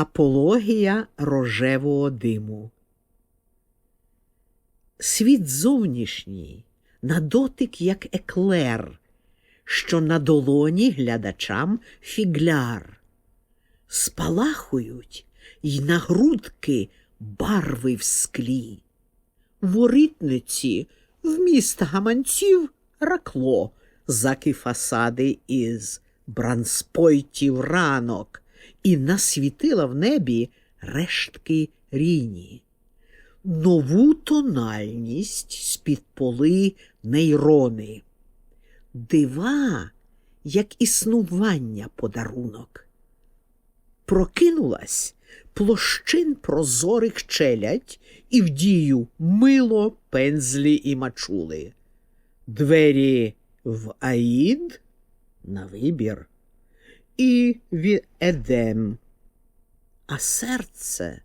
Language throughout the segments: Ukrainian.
Апологія рожевого диму. Світ зовнішній, на дотик, як еклер, що на долоні глядачам фігляр. Спалахують й на грудки барви в склі. Ворітниці вміст гаманців ракло, заки фасади із бранспойтів ранок, і насвітила в небі рештки ріні. Нову тональність з-під поли нейрони. Дива, як існування подарунок. Прокинулась площин прозорих челядь і в дію мило, пензлі і мачули. Двері в Аїд на вибір і в Едем, а серце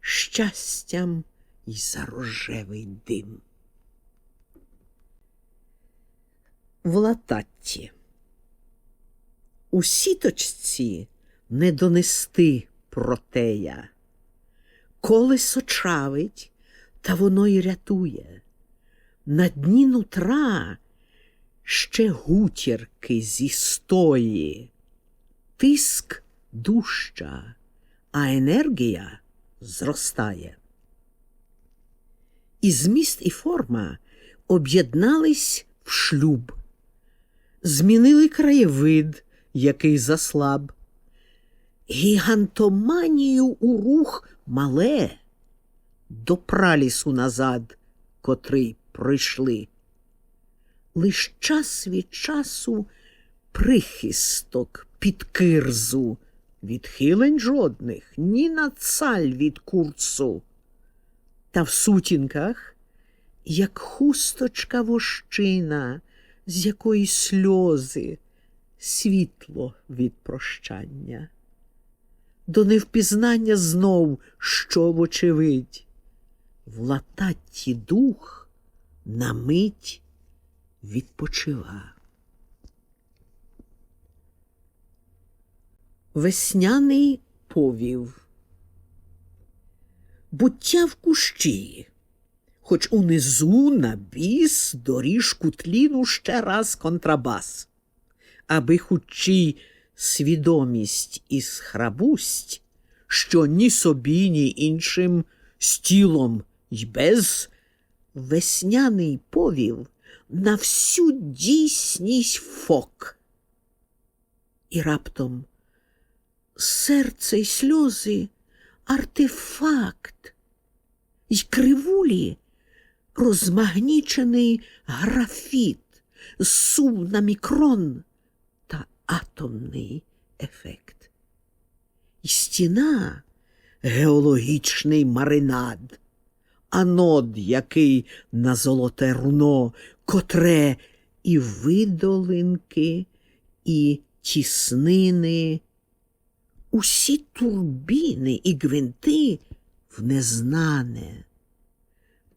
щастям й за рожевий дим. В лататті у сіточці не донести протея. Колесо чавить, та воно й рятує. На дні нутра ще гутірки зі стої, тиск дужча, а енергія зростає. І зміст і форма об'єднались в шлюб, змінили краєвид, який заслаб, гігантоманію у рух мале до пралісу назад, котрий пройшли. Лиш час від часу прихисток під кирзу, відхилень жодних, ні на цаль від курцу. Та в сутінках, як хусточка вощина, з якої сльози, світло від прощання. До невпізнання знов, що вочевидь, в лататті дух на мить відпочива. Весняний повів. Буття в кущі, хоч унизу на біс доріжку тліну ще раз контрабас, аби хучі свідомість і схрабусть, що ні собі, ні іншим з тілом й без весняний повів на всю дійсність фок. І раптом серце й сльози артефакт, й кривулі розмагнічений графіт, сув на мікрон та атомний ефект. І стіна геологічний маринад, анод, який на золоте руно, котре і видолинки, і тіснини, усі турбіни і гвинти в незнане.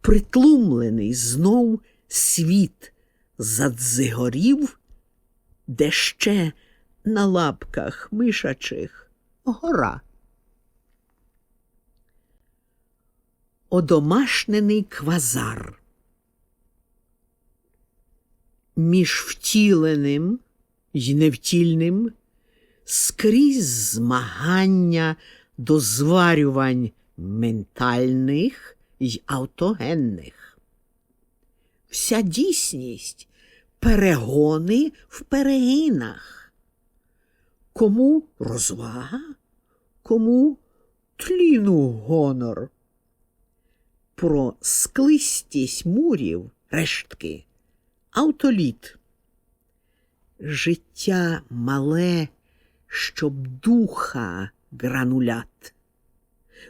Притлумлений знов світ задзигорів, де ще на лапках мишачих гора. Одомашнений квазар. Між втіленим й невтільним скрізь змагання до зварювань ментальних й автогенних. Вся дійсність перегони в перегинах. Кому розвага, кому тліну гонор. Про склистість мурів рештки автоліт. Життя мале, щоб духа гранулят.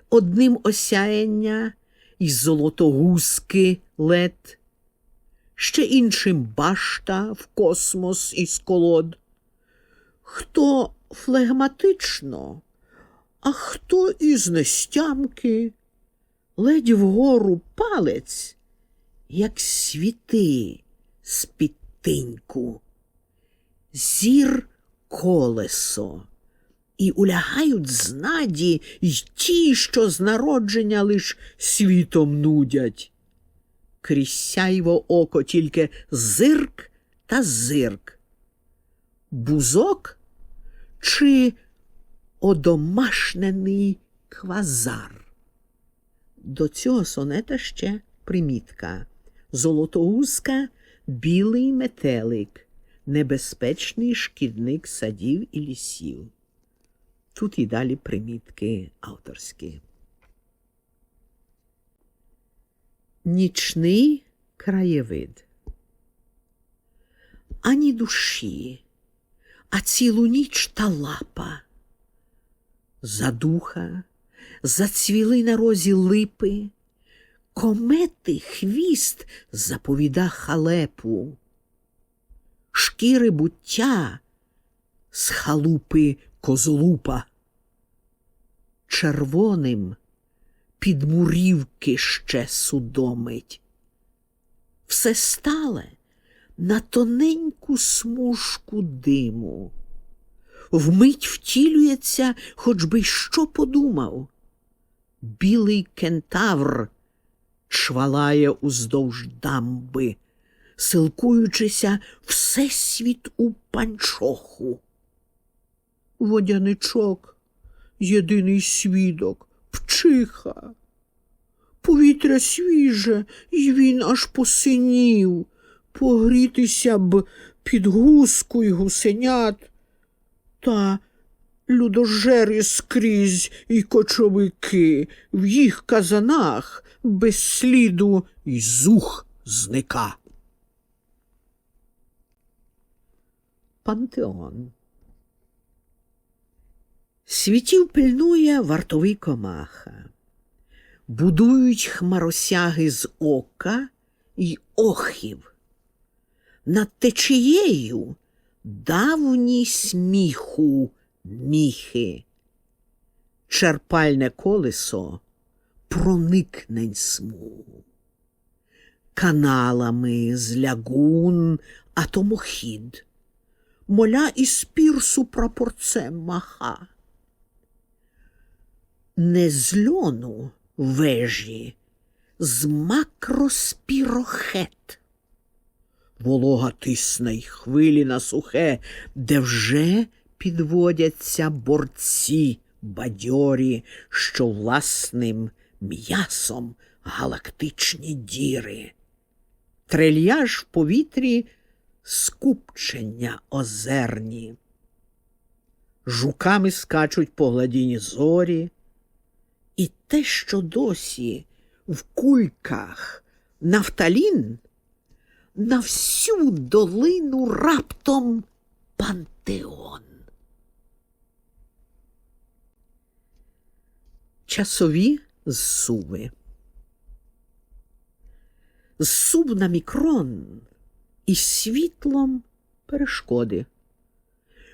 Одним осяяння і золотогузки лед, ще іншим башта в космос із колод. Хто флегматично, а хто із нестямки, ледь вгору палець, як світи з підтиньку, зір колесо, І улягають знаді й ті, що з народження лиш світом нудять. Крізь сяйво око тільки зирк та зирк. Бузок чи одомашнений квазар. До цього сонета ще примітка. Золотоуска білий метелик, небезпечний шкідник садів і лісів. Тут і далі примітки авторські. Нічний краєвид. Ані душі, а цілу ніч та лапа. Задуха, зацвіли на розі липи, комети хвіст заповіда халепу, шкіри буття з халупи козолупа. Червоним підмурівки ще судомить. Все стале на тоненьку смужку диму. Вмить втілюється, хоч би що подумав. Білий кентавр швалає уздовж дамби, силкуючися всесвіт у панчоху. Водяничок, єдиний свідок, пчиха. Повітря свіже, і він аж посинів, погрітися б під гуску й гусенят. Та людожери скрізь і кочовики в їх казанах без сліду й зух зника. Пантеон Світів пильнує вартовий комаха. Будують хмаросяги з ока й охів. Над течією давній сміху міхи. Черпальне колесо проникнень смугу. Каналами з лягун атомохід, моля із пірсу прапорцем маха. Не з льону вежі, з макроспірохет. Волога тисне й хвилі на сухе, де вже підводяться борці бадьорі, що власним м'ясом галактичні діри. Трильяж в повітрі скупчення озерні. Жуками скачуть по гладіні зорі, і те, що досі в кульках нафталін на всю долину раптом пантеон. Часові зсуви. Зсуб на мікрон і світлом перешкоди.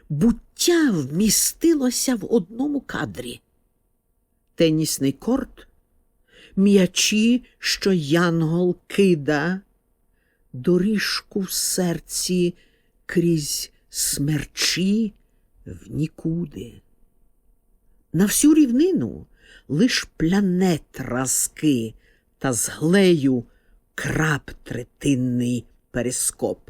Буття вмістилося в одному кадрі. Тенісний корт, м'ячі, що янгол кида, доріжку в серці крізь смерчі в нікуди. На всю рівнину лиш плянет разки та з глею краб третинний перископ.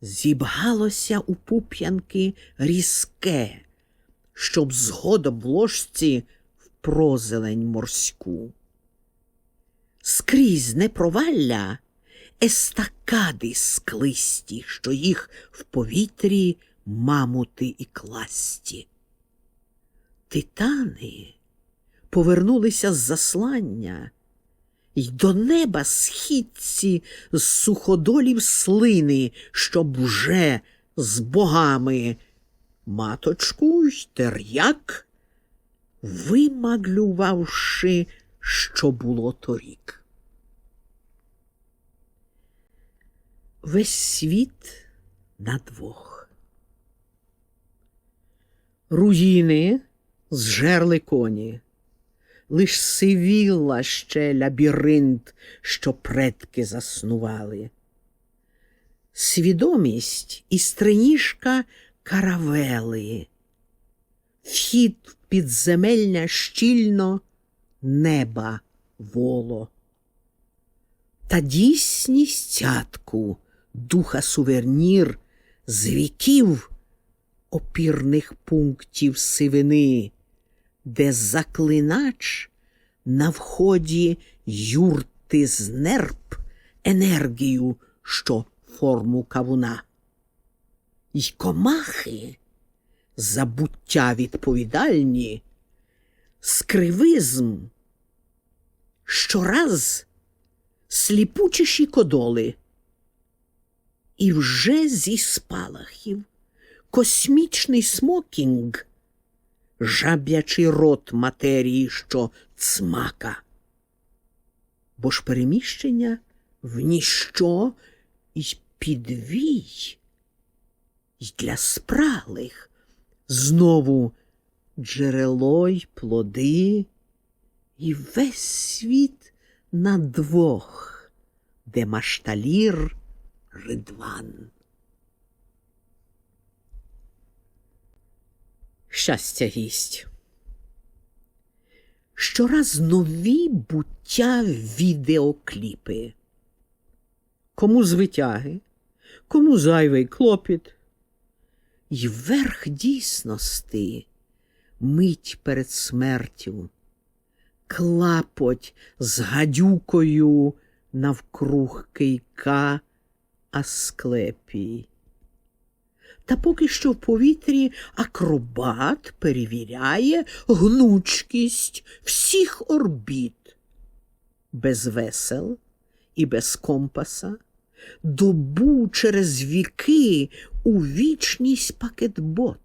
Зібгалося у пуп'янки різке, щоб згодом в ложці в прозелень морську. Скрізь не провалля естакади склисті, що їх в повітрі мамути і класті. Титани повернулися з заслання, й до неба східці з суходолів слини, щоб вже з богами маточку й тер'як, вимаглювавши, що було торік. Весь світ на двох. Руїни зжерли коні, лиш сивіла ще лабіринт, що предки заснували. Свідомість і стриніжка каравели, вхід в підземельня щільно неба воло. Та дійсність цятку, духа сувернір з віків опірних пунктів сивини, де заклинач на вході юрти з нерп енергію, що форму кавуна. Й комахи забуття відповідальні, скривизм, щораз сліпучіші кодоли, і вже зі спалахів космічний смокінг, жаб'ячий рот матерії, що цмака. Бо ж переміщення в ніщо й підвій, й для спраглих знову джерело й плоди, і весь світ на двох, де машталір ридван. Щастя гість. Щораз нові буття відеокліпи. Кому з витяги, кому зайвий клопіт. І верх дійсності мить перед смертю, клапоть з гадюкою навкруг кийка Асклепій. Та поки що в повітрі акробат перевіряє гнучкість всіх орбіт. Без весел і без компаса, добу через віки у вічність пакетбот.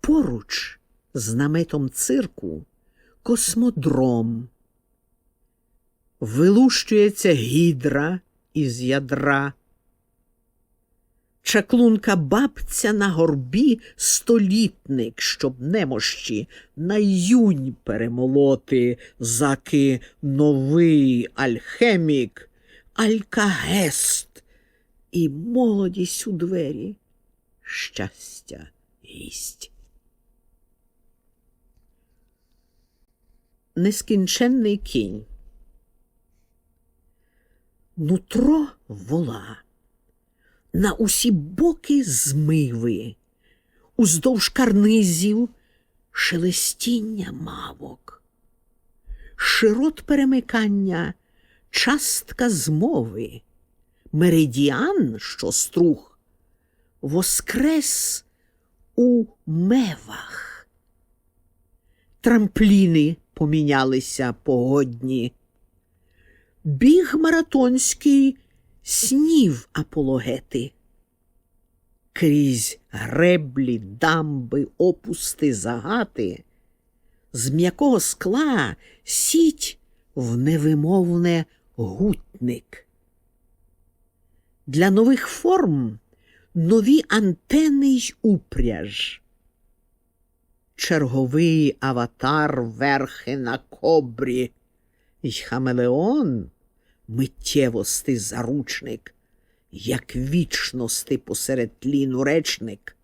Поруч з наметом цирку космодром. Вилущується гідра із ядра. Чаклунка бабця на горбі столітник, щоб немощі на юнь перемолоти, заки новий альхемік, алькагест і молодість у двері, щастя гість. Нескінченний кінь. Нутро вола на усі боки змиви, уздовж карнизів шелестіння мавок, широт перемикання, частка змови, меридіан, що струх, воскрес у мевах. Трампліни помінялися погодні. Біг маратонський снів апологети. Крізь греблі, дамби, опусти, загати, з м'якого скла сіть в невимовне гутник. Для нових форм нові антени й упряж. Черговий аватар верхи на кобрі, й хамелеон миттєвости заручник, як вічності посеред тліну речник,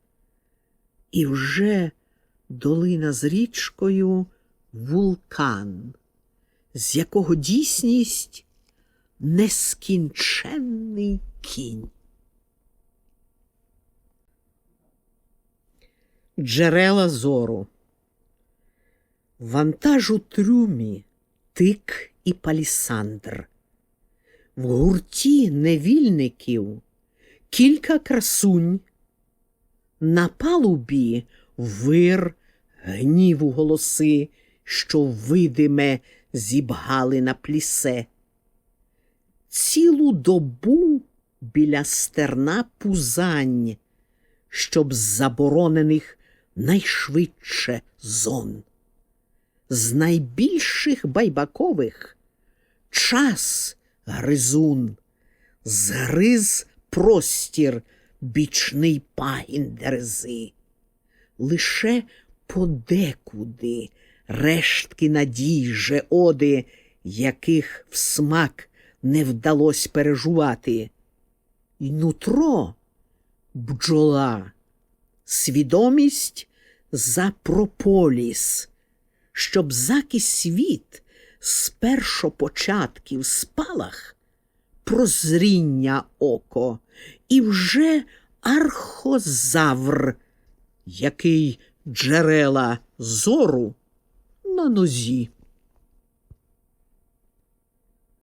і вже долина з річкою вулкан, з якого дійсність нескінченний кінь. Джерела зору. Вантаж у трюмі, тик і палісандр. В гурті невільників кілька красунь, на палубі вир гніву голоси, що видиме зібгали на плісе. Цілу добу біля стерна пузань, щоб заборонених найшвидше зон. З найбільших байбакових час гризун, згриз простір бічний пагін дерези. Лише подекуди рештки надій же оди, яких в смак не вдалось пережувати. І нутро бджола, свідомість за прополіс, щоб заки світ з першопочатків спалах прозріння око, і вже архозавр, який джерела зору на нозі.